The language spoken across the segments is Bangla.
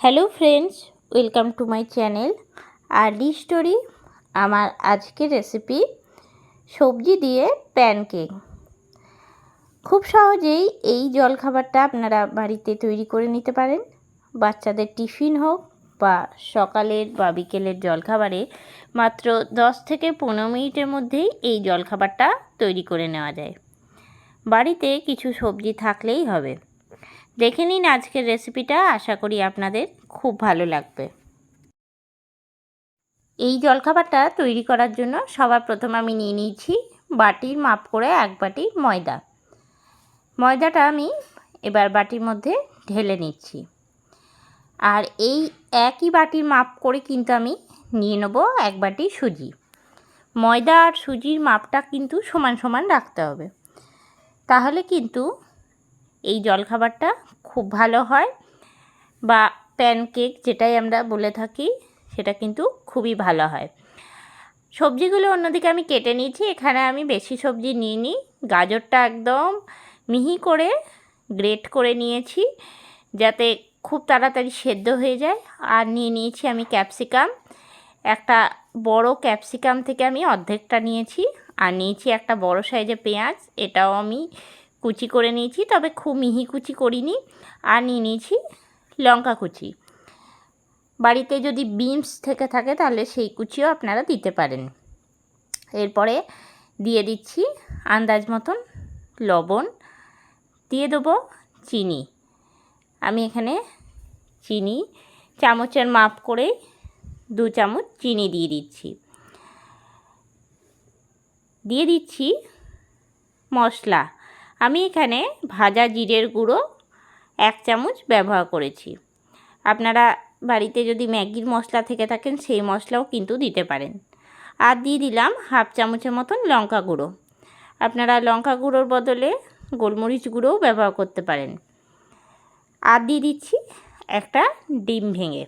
Hello friends, welcome to my channel. R D story, আমার আজকের রেসিপি, সবজি দিয়ে প্যানকেক। খুব সহজেই এই জলখাবারটা আপনারা বাড়িতে তৈরি করে নিতে পারেন। বাচ্চাদের টিফিন হোক বা সকালের বা বিকেলের জলখাবারে মাত্র দশ থেকে পনেরো মিনিটের মধ্যেই এই জলখাবারটা তৈরি করে নেওয়া যায়। বাড়িতে কিছু সবজি থাকলেই হবে। দেখে নিন আজকের রেসিপিটা আশা করি আপনাদের খুব ভালো লাগবে। এই জলখাবারটা তৈরি করার জন্য সবার প্রথম আমি নিয়ে নিয়েছি বাটির মাপ করে এক বাটি ময়দা। ময়দাটা আমি এবার বাটির মধ্যে ঢেলে নিচ্ছি। আর এই একই বাটির মাপ করে কিন্তু আমি নিয়ে নেব এক বাটি সুজি। ময়দা আর সুজির মাপটা কিন্তু সমান সমান রাখতে হবে। তাহলে কিন্তু এই জলখাবারটা খুব ভালো হয় বা প্যানকেক যেটাই আমরা বলে থাকি, সেটা কিন্তু খুবই ভালো হয়। সবজিগুলো অন্যদিকে আমি কেটে নিয়েছি, এখানে আমি বেশি সবজি নিয়ে নিই গাজরটা একদম মিহি করে গ্রেট করে নিয়েছি যাতে খুব তাড়াতাড়ি সেদ্ধ হয়ে যায়। আর নিয়ে নিয়েছি আমি ক্যাপসিকাম। একটা বড় ক্যাপসিকাম থেকে আমি অর্ধেকটা নিয়েছি। আর নিয়েছি একটা বড় সাইজের পেঁয়াজ, এটাও আমি কুচি করে নিয়েছি, তবে খুব মিহি কুচি করিনি। আর নিয়ে নিয়েছি লঙ্কা কুচি। বাড়িতে যদি বিনস থেকে থাকে, তাহলে সেই কুচিও আপনারা দিতে পারেন। এরপরে দিয়ে দিচ্ছি আন্দাজ মতন লবণ। দিয়ে দেবো চিনি। আমি এখানে চিনি, চামচের মাপ করে দু চামচ চিনি দিয়ে দিচ্ছি। দিয়ে দিচ্ছি মশলা। আমি এখানে ভাজা জিরের গুঁড়ো এক চামচ ব্যবহার করেছি। আপনারা বাড়িতে যদি ম্যাগির মশলা থেকে থাকেন, সেই মশলাও কিন্তু দিতে পারেন। আর দিয়ে দিলাম হাফ চামচের মতন লঙ্কা গুঁড়ো। আপনারা লঙ্কা গুঁড়োর বদলে গোলমরিচ গুঁড়োও ব্যবহার করতে পারেন। আর দিয়ে দিচ্ছি একটা ডিম ভেঙে।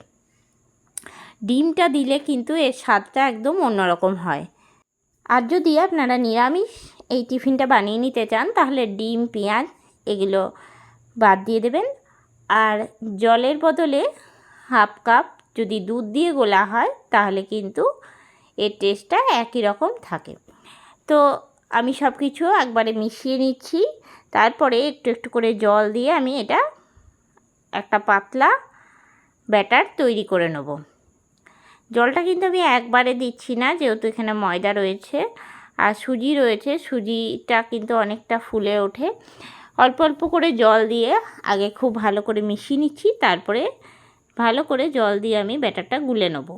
ডিমটা দিলে কিন্তু এর স্বাদটা একদম অন্যরকম হয়। আর যদি আপনারা নিরামিষ এই টিফিনটা বানিয়ে নিতে চান, তাহলে ডিম, পেঁয়াজ এগুলো বাদ দিয়ে দেবেন। আর জলের বদলে হাফ কাপ যদি দুধ দিয়ে গোলা হয়, তাহলে কিন্তু এর টেস্টটা একই রকম থাকে। তো আমি সব কিছু একবারে মিশিয়ে নিচ্ছি। তারপরে একটু একটু করে জল দিয়ে আমি এটা একটা পাতলা ব্যাটার তৈরি করে নেব। জলটা কিন্তু আমি একবারে দিচ্ছি না, যেহেতু এখানে ময়দা রয়েছে। আর সুজি রয়েছে। সুজিটা কিন্তু অনেকটা ফুলে ওঠে। অল্প অল্প করে জল দিয়ে আগে খুব ভালো করে মিশিয়ে নিচ্ছি। তারপরে ভালো করে জল দিয়ে আমি ব্যাটারটা গুলে নেব।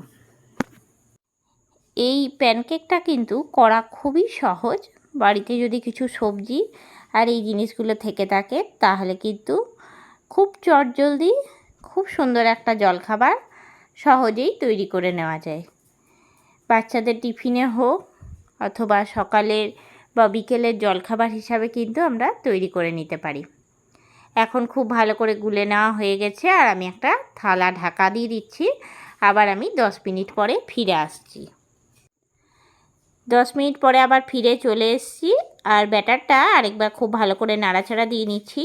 এই প্যানকেকটা কিন্তু করা খুবই সহজ। বাড়িতে যদি কিছু সবজি আর এই জিনিসগুলো থেকে থাকে, তাহলে কিন্তু খুব চটজলদি, খুব সুন্দর একটা জলখাবার সহজেই তৈরি করে নেওয়া যায়। বাচ্চাদের টিফিনে হোক অথবা সকালের বা বিকেলের জলখাবার হিসাবে কিন্তু আমরা তৈরি করে নিতে পারি। এখন খুব ভালো করে গুলে নেওয়া হয়ে গেছে আর আমি একটা থালা ঢাকা দিয়ে দিচ্ছি। আবার আমি দশ মিনিট পরে ফিরে আসছি। দশ মিনিট পরে আবার ফিরে চলে এসছি আর ব্যাটারটা আরেকবার খুব ভালো করে নাড়াচাড়া দিয়ে নিচ্ছি।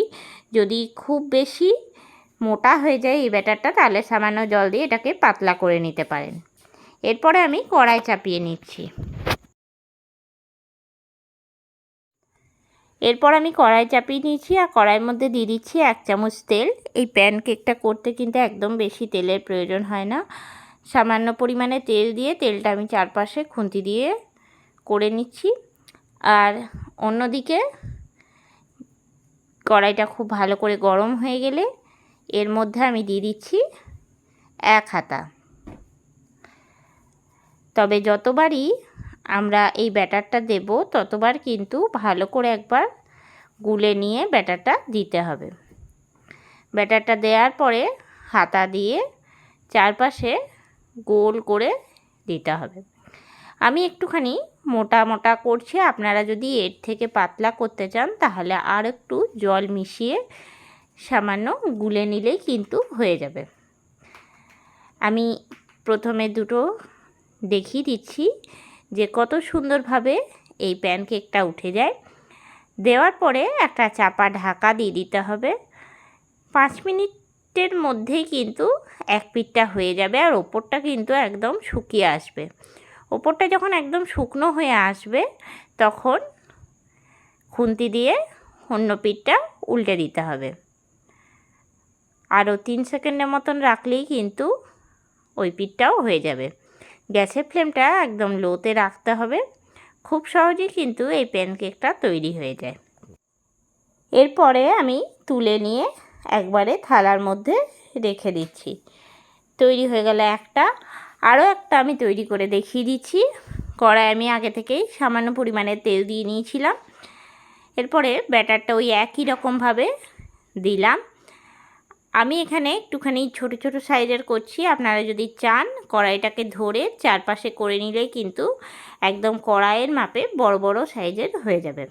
যদি খুব বেশি মোটা হয়ে যায় এই ব্যাটারটা তাহলে সামান্য জল দিয়ে এটাকে পাতলা করে নিতে পারেন। এরপরে আমি কড়াই চাপিয়ে নিচ্ছি। এরপর আমি কড়াই চাপিয়ে নিয়েছি আর কড়াইয়ের মধ্যে দিয়ে দিচ্ছি এক চামচ তেল। এই প্যান কেকটা করতে কিন্তু একদম বেশি তেলের প্রয়োজন হয় না। সামান্য পরিমাণে তেল দিয়ে তেলটা আমি চারপাশে খুন্তি দিয়ে করে নিচ্ছি। আর অন্যদিকে কড়াইটা খুব ভালো করে গরম হয়ে গেলে এর মধ্যে আমি দিয়ে দিচ্ছি এক হাতা। তবে যতবারই আমরা এই ব্যাটারটা দেব ততবার কিন্তু ভালো করে একবার গুলে নিয়ে ব্যাটারটা দিতে হবে। ব্যাটারটা দেওয়ার পরে হাতা দিয়ে চারপাশে গোল করে দিতে হবে। আমি একটুখানি মোটা মোটা করছি, আপনারা যদি এর থেকে পাতলা করতে চান তাহলে আর একটু জল মিশিয়ে সামান্য গুলে নিলেই কিন্তু হয়ে যাবে। আমি প্রথমে দুটো দেখিয়ে দিচ্ছি। যে কত সুন্দরভাবে এই প্যানকেকটা উঠে যায়। দেওয়ার পরে একটা চাপা ঢাকা দিয়ে দিতে হবে। পাঁচ মিনিটের মধ্যেই কিন্তু এক পিঠটা হয়ে যাবে আর ওপরটা কিন্তু একদম শুকিয়ে আসবে। ওপরটা যখন একদম শুকনো হয়ে আসবে, তখন খুন্তি দিয়ে অন্য পিঠটা উল্টে দিতে হবে। আরও তিন সেকেন্ডের মতন রাখলেই কিন্তু ওই পিঠটাও হয়ে যাবে। গ্যাসের ফ্লেমটা একদম লোতে রাখতে হবে। খুব সহজেই কিন্তু এই প্যানকেকটা তৈরি হয়ে যায়। এরপরে আমি তুলে নিয়ে একবারে থালার মধ্যে রেখে দিচ্ছি। তৈরি হয়ে গেল একটা। আরও একটা আমি তৈরি করে দেখিয়ে দিচ্ছি। কড়াই আমি আগে থেকেই সামান্য পরিমাণে তেল দিয়ে নিয়েছিলাম। এরপরে ব্যাটারটা ওই একই রকমভাবে দিলাম। আমি এখানে একটুখানি ছোট ছোট সাইজের করছি। আপনারা যদি চান, কড়াইটাকে ধরে চারপাশে করে নিলেই কিন্তু একদম কড়াইয়ের মাপে বড় বড় সাইজের হয়ে যাবে।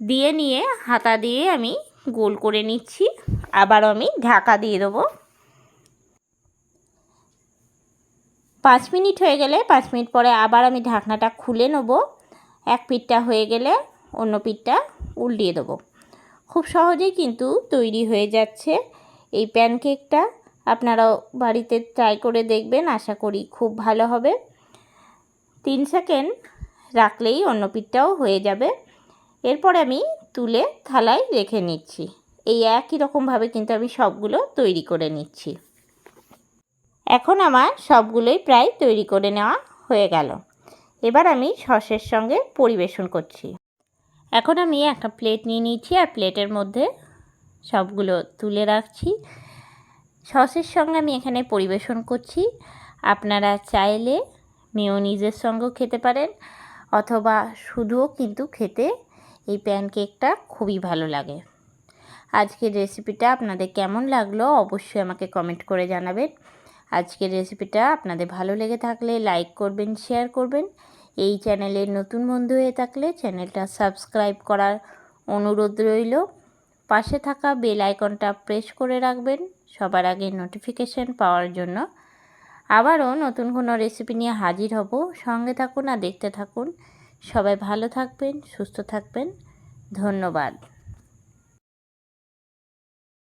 দিয়ে নিয়ে হাতা দিয়ে আমি গোল করে নিচ্ছি। আবারও আমি ঢাকা দিয়ে দেবো। পাঁচ মিনিট হয়ে গেলে, পাঁচ মিনিট পরে আবার আমি ঢাকনাটা খুলে নেব। এক পিঠটা হয়ে গেলে অন্য পিঠটা উল্টিয়ে দেবো। খুব সহজেই কিন্তু তৈরি হয়ে যাচ্ছে এই প্যানকেকটা। আপনারাও বাড়িতে ট্রাই করে দেখবেন, আশা করি খুব ভালো হবে। তিন সেকেন্ড রাখলেই অন্য পিঠটাও হয়ে যাবে। এরপর আমি তুলে থালায় রেখে নিচ্ছি। এই একই রকমভাবে কিন্তু আমি সবগুলো তৈরি করে নিচ্ছি। এখন আমার সবগুলোই প্রায় তৈরি করে নেওয়া হয়ে গেল। এবার আমি সসের সঙ্গে পরিবেশন করছি। এখন আমি একটা প্লেট নিয়ে নিচ্ছি আর প্লেটের মধ্যে সবগুলো তুলে রাখছি। সসের সঙ্গে আমি এখানে পরিবেশন করছি। আপনারা চাইলে মেয়নিজের সঙ্গেও খেতে পারেন অথবা শুধুও কিন্তু খেতে এই প্যানকেকটা খুবই ভালো লাগে। আজকের রেসিপিটা আপনাদের কেমন লাগল অবশ্যই আমাকে কমেন্ট করে জানাবেন। আজকের রেসিপিটা আপনাদের ভালো লেগে থাকলে লাইক করবেন শেয়ার করবেন এই চ্যানেলের নতুন বন্ধু হয়ে থাকলে চ্যানেলটা সাবস্ক্রাইব করার অনুরোধ রইল। পাশে থাকা বেল আইকনটা প্রেস করে রাখবেন সবার আগে নোটিফিকেশান পাওয়ার জন্য। আবারও নতুন কোনো রেসিপি নিয়ে হাজির হব। সঙ্গে থাকুন আর দেখতে থাকুন। সবাই ভালো থাকবেন, সুস্থ থাকবেন। ধন্যবাদ।